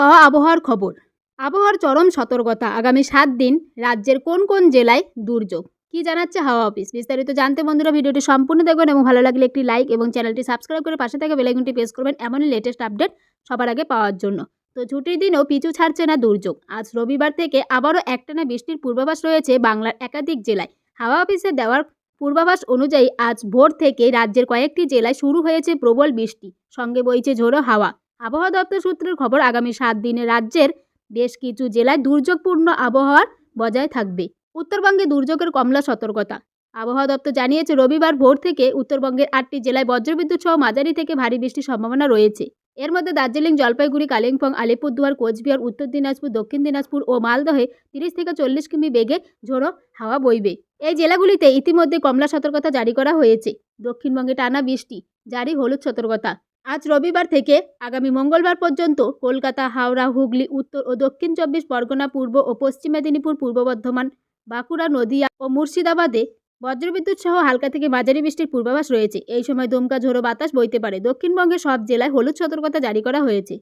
পাওয়া আবহাওয়ার খবর। আবহাওয়ার চরম সতর্কতা। আগামী সাত দিন রাজ্যের কোন কোন জেলায় দুর্যোগ? কি জানাচ্ছে হাওয়া অফিস? বিস্তারিত জানতে বন্ধুরা ভিডিওটি সম্পূর্ণ দেখবেন এবং ভালো লাগলে একটি লাইক এবং চ্যানেলটি সাবস্ক্রাইব করে পাশে থাকা বেলাইকনটি প্রেস করবেন এমনই লেটেস্ট আপডেট সবার আগে পাওয়ার জন্য। তো ছুটির দিনেও পিছু ছাড়ছে না দুর্যোগ। আজ রবিবার থেকে আবারও একটানা বৃষ্টির পূর্বাভাস রয়েছে বাংলার একাধিক জেলায়। হাওয়া অফিসে দেওয়ার পূর্বাভাস অনুযায়ী আজ ভোর থেকে রাজ্যের কয়েকটি জেলায় শুরু হয়েছে প্রবল বৃষ্টি। সঙ্গে বইছে ঝোড়ো হাওয়া। আবহাওয়া দপ্তর সূত্রের খবর, আগামী সাত দিনে রাজ্যের বেশ কিছু জেলায় দুর্যোগপূর্ণ আবহাওয়ার বজায় থাকবে। উত্তরবঙ্গে দুর্যোগের কমলা সতর্কতা। আবহাওয়া দপ্তর জানিয়েছে, রবিবার ভোর থেকে উত্তরবঙ্গের আটটি জেলায় বজ্রবিদ্যুৎ সহ মাঝারি থেকে ভারী বৃষ্টির সম্ভাবনা রয়েছে। এর মধ্যে দার্জিলিং, জলপাইগুড়ি, কালিম্পং, আলিপুরদুয়ার, কোচবিহার, উত্তর দিনাজপুর, দক্ষিণ দিনাজপুর ও মালদহে তিরিশ থেকে চল্লিশ কিমি বেগে ঝোড়ো হাওয়া বইবে। এই জেলাগুলিতে ইতিমধ্যে কমলা সতর্কতা জারি করা হয়েছে। দক্ষিণবঙ্গে টানা বৃষ্টি, জারি হলুদ সতর্কতা। আজ রবিবার থেকে আগামী মঙ্গলবার পর্যন্ত কলকাতা, হাওড়া, হুগলি, উত্তর ও দক্ষিণ চব্বিশ পরগনা, পূর্ব ও পশ্চিম মেদিনীপুর, পূর্ব বর্ধমান, বাঁকুড়া, নদিয়া ও মুর্শিদাবাদে বজ্রবিদ্যুৎ সহ হালকা থেকে মাঝারি বৃষ্টির পূর্বাভাস রয়েছে। এই সময় দমকা ঝোড়ো বাতাস বইতে পারে। দক্ষিণবঙ্গের সব জেলায় হলুদ সতর্কতা জারি করা হয়েছে।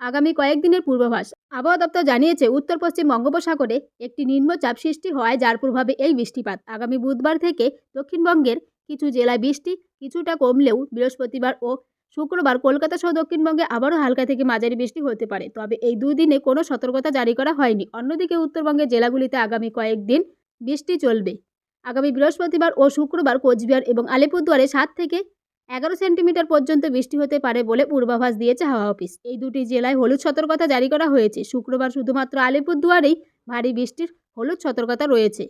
আগামী কয়েকদিনের পূর্বাভাস। আবহাওয়া দপ্তর জানিয়েছে, উত্তর পশ্চিম বঙ্গোপসাগরে একটি নিম্নচাপ সৃষ্টি হওয়ায় যার প্রভাবে এই বৃষ্টিপাত। আগামী বুধবার থেকে দক্ষিণবঙ্গের কিছু জেলায় বৃষ্টি কিছুটা কমলেও বৃহস্পতিবার ও শুক্রবার কলকাতা সহ দক্ষিণবঙ্গে আবারও হালকা থেকে মাঝারি বৃষ্টি হতে পারে। তবে এই দুই দিনে কোনো সতর্কতা জারি করা হয়নি। অন্যদিকে উত্তরবঙ্গের জেলাগুলিতে আগামী কয়েকদিন বৃষ্টি চলবে। আগামী বৃহস্পতিবার ও শুক্রবার কোচবিহার এবং আলিপুরদুয়ারে সাত থেকে এগারো সেন্টিমিটার পর্যন্ত বৃষ্টি হতে পারে বলে পূর্বাভাস দিয়েছে হাওয়া অফিস। এই দুটি জেলায় হলুদ সতর্কতা জারি করা হয়েছে। শুক্রবার শুধুমাত্র আলিপুরদুয়ারেই ভারী বৃষ্টির হলুদ সতর্কতা রয়েছে।